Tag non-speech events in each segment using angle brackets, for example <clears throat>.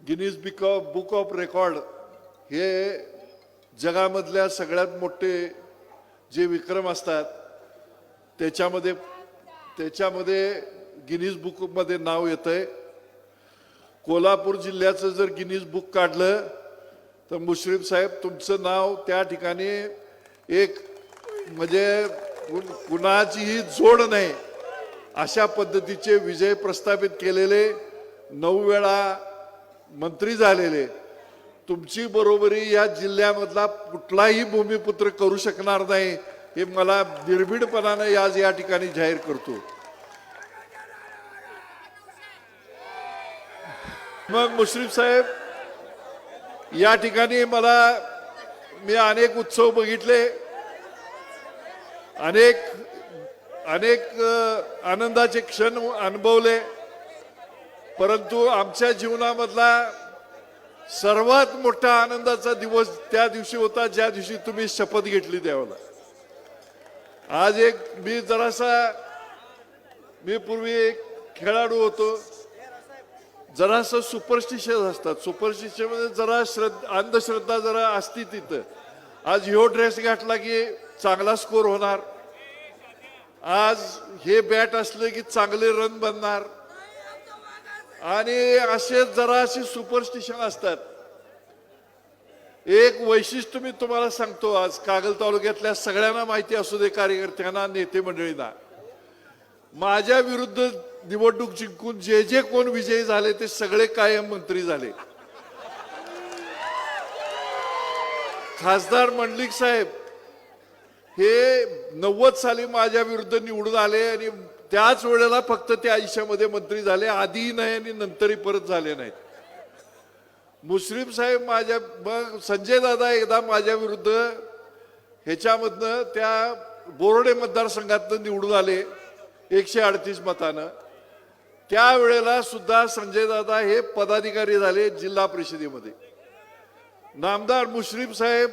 Guinness बिक of book of record हे जगामधल्या सगळ्यात मोठे जे विक्रम असतात त्याच्यामध्ये त्याच्यामध्ये गिनीज बुकमध्ये नाव येतंय. कोल्हापूर जिल्ह्याचं जर गिनीज बुक काढलं तर मुश्रीफ साहेब तुमचं नाव त्या ठिकाणी एक म्हणजे कुणाचीही जोड नाही. अशा पद्धतीचे विजय प्रस्थापित केलेले नऊ वेळा मंत्री झालेले. तुमची बरोबरी या जिल्ह्यामधला कुठलाही भूमिपुत्र करू शकणार नाही हे मला निर्भीडपणाने आज या ठिकाणी जाहीर करतो. मग मुश्रीफ साहेब या ठिकाणी मला मी अनेक उत्सव बघितले. अनेक अनेक आनंदाचे क्षण अनुभवले परंतु आमच्या जीवनामधला सर्वात मोठा आनंदाचा दिवस त्या दिवशी होता ज्या दिवशी तुम्ही शपथ घेतली त्यावेळेला आज एक मी जरासा मी पूर्वी एक खेळाडू होतो. जरासं सुपरस्टिशियस असतात. सुपरस्टिशियसमध्ये जरा श्रद्धा अंधश्रद्धा जरा असती तिथं. आज ह्यो ड्रेस घातला की चांगला स्कोर होणार. आज हे बॅट असले की चांगले रन बनणार. आणि असे जराशी सुपरस्टिशन असतात. एक वैशिष्ट्य मी तुम्हाला सांगतो आज कागल तालुक्यातल्या सगळ्यांना माहिती असू दे कार्यकर्त्यांना नेते मंडळींना. माझ्या विरुद्ध निवडणूक जिंकून जे जे कोण विजयी झाले ते सगळे कायम मंत्री झाले. खासदार मंडलिक साहेब हे नव्वद साली माझ्या विरुद्ध निवडून आले आणि त्याच वेळेला फक्त ते आयुष्यामध्ये मंत्री झाले. आधीही नाही आणि नंतरही परत झाले नाहीत. मुश्रीफ साहेब माझ्या मग संजय दादा एकदा माझ्या विरुद्ध ह्याच्यामधनं त्या बोर्डे मतदारसंघातनं निवडून आले एकशे अडतीस मतानं. त्यावेळेला सुद्धा संजय दादा हे पदाधिकारी झाले जिल्हा परिषदेमध्ये. नामदार मुश्रीफ साहेब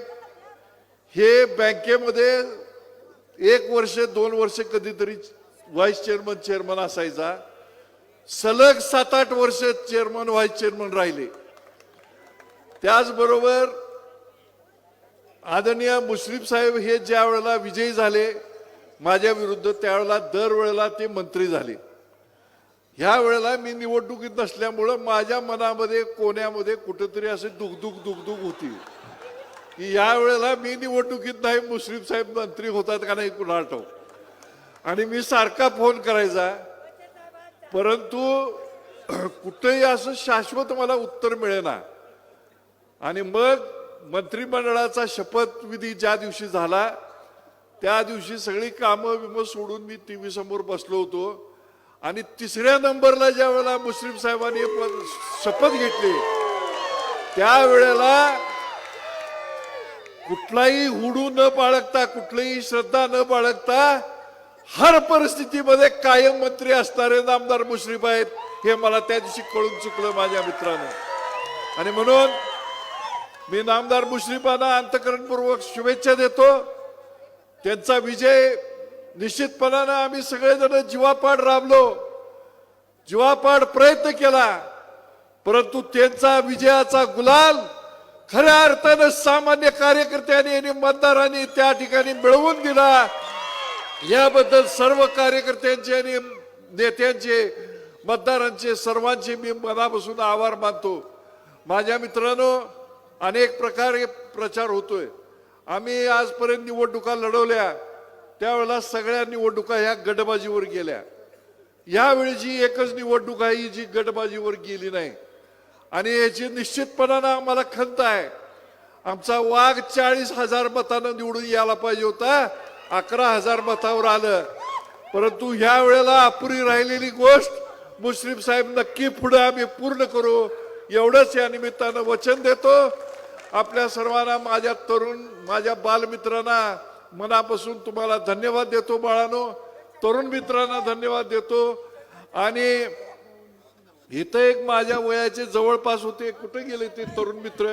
हे बँकेमध्ये एक वर्ष दोन वर्ष कधीतरी व्हाईस चेअरमन चेअरमन असायचा. सलग सात आठ वर्ष चेअरमन व्हाईस चेअरमन राहिले. त्याचबरोबर आदरणीय मुश्रीफ साहेब हे ज्या वेळेला विजयी झाले माझ्या विरुद्ध त्यावेळेला दरवेळेला ते मंत्री झाले. ह्या वेळेला मी निवडणुकीत नसल्यामुळं माझ्या मनामध्ये कोण्यामध्ये कुठंतरी असे दुखदुख दुखदुख होती. की या वेळेला मी निवडणुकीत नाही मुश्रीफ साहेब मंत्री होतात का नाही कुणाला ठाऊक? आणि मी सारखा फोन करायचा. परंतु <clears throat> कुठेही असं शाश्वत मला उत्तर मिळेना. आणि मग मंत्रिमंडळाचा शपथविधी ज्या दिवशी झाला त्या दिवशी सगळी कामं विमं सोडून मी टी व्ही समोर बसलो होतो. आणि तिसऱ्या नंबरला ज्या वेळेला मुश्रीफ साहेबांनी शपथ घेतली त्यावेळेला कुठलाही हुडू न बाळगता कुठलीही श्रद्धा न बाळगता हर परिस्थितीमध्ये कायम मंत्री असणारे नामदार मुश्रीफ आहेत हे मला त्या दिवशी कळून चुकलं माझ्या मित्रानं. आणि म्हणून मी नामदार मुश्रीफांना अंतकरणपूर्वक शुभेच्छा देतो. त्यांचा विजय निश्चितपणानं आम्ही सगळेजण जीवापाड राबलो जीवापाड प्रयत्न केला परंतु त्यांचा विजयाचा गुलाल खऱ्या अर्थानं सामान्य कार्यकर्त्यांनी आणि मतदारांनी त्या ठिकाणी मिळवून दिला. याबद्दल सर्व कार्यकर्त्यांचे आणि नेत्यांचे मतदारांचे सर्वांचे मी मनापासून आभार मानतो. माझ्या मित्रांनो अनेक प्रकारे प्रचार होतोय. आम्ही आजपर्यंत निवडणुका लढवल्या. त्यावेळेला सगळ्या निवडणुका ह्या गटबाजीवर गेल्या. यावेळी जी एकच निवडणूक आहे ही जी गटबाजीवर गेली नाही. आणि याची निश्चितपणानं आम्हाला खंत आहे आमचा वाघ चाळीस हजार मतानं निवडून यायला पाहिजे होता अकरा हजार मतावर आलं. परंतु ह्या वेळेला अपुरी राहिलेली गोष्ट मुश्रीफ साहेब नक्की पुढे आम्ही पूर्ण करू एवढंच या निमित्तानं वचन देतो. आपल्या सर्वांना माझ्या तरुण माझ्या बालमित्रांना मनापासून तुम्हाला धन्यवाद देतो बाळानो. तरुण मित्रांना धन्यवाद देतो. आणि इथं एक माझ्या वयाचे जवळपास होते. कुठे गेले ते तरुण मित्र?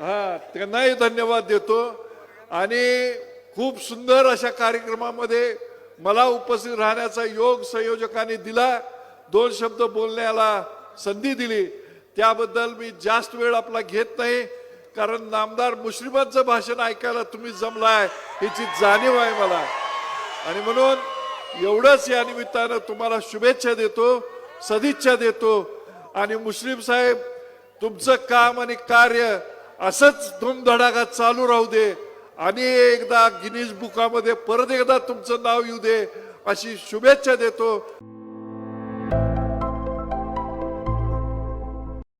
हा त्यांनाही धन्यवाद देतो. आणि खूप सुंदर अशा कार्यक्रमामध्ये मला उपस्थित राहण्याचा योग संयोजकांनी दिला. दोन शब्द बोलण्याला संधी दिली. त्याबद्दल मी जास्त वेळ आपला घेत नाही कारण नामदार मुश्रीफांचं भाषण ऐकायला तुम्ही जमलाय याची जाणीव आहे मला. आणि म्हणून एवढंच या निमित्तानं तुम्हाला शुभेच्छा देतो. सदिच्छा देतो. आणि मुस्लिम साहेब तुमचं काम आणि कार्य असंच धुमधडाका चालू राहू दे. आणि एकदा गिनीज बुकामध्ये परत एकदा तुमचं नाव येऊ दे. अशी शुभेच्छा देतो.